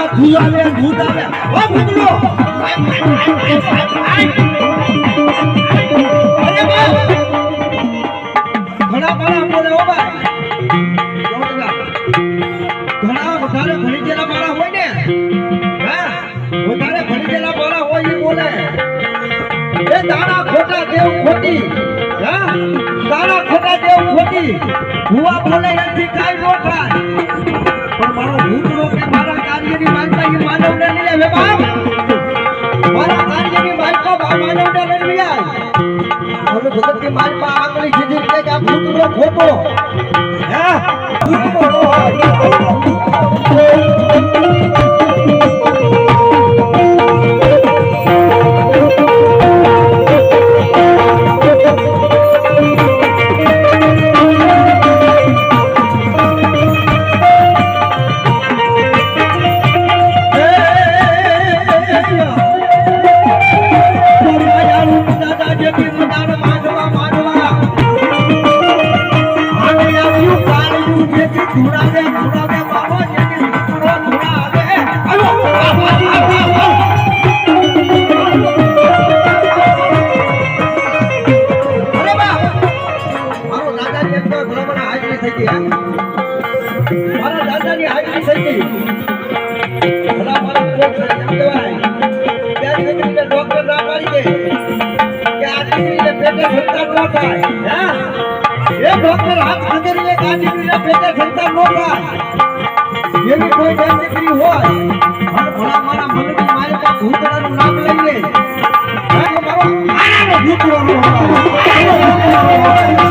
જેવા ડુંગરા ધુયાવે ધુદાવે ઓ ભૂતડો અરે બા ઘણા મારા બોલે ઓ ભાઈ ઘણા વધારે ભણી ગયેલા મારા હોય ને હા વધારે ભણી ગયેલા મારા હોય એ બોલે એ દાણા ખોટા દેવ ખોટી હા દાણા ખોટા દેવ ખોટી ભુવા બોલે એનાથી કાંઈ નો થાય પણ મારા કાર્યની માનતા માનવને લઈ આવે હવે ભગતની માલમાં આંગળી સીધી ખોટો મારો દાદાની હાજરી થઈ ગઈ. ભલા મારા સંતાન ન થાય હે? એ ડોક્ટર હાથ ખંજરીએ કે આ દીકરીને પેટે સંતાન ન થાય એવી કોઈ બે દીકરી હોય અને ભલા મારા મનની માલિકા ભૂતળાનું નામ લઈ લે કે મારો ભૂતળો ન હોય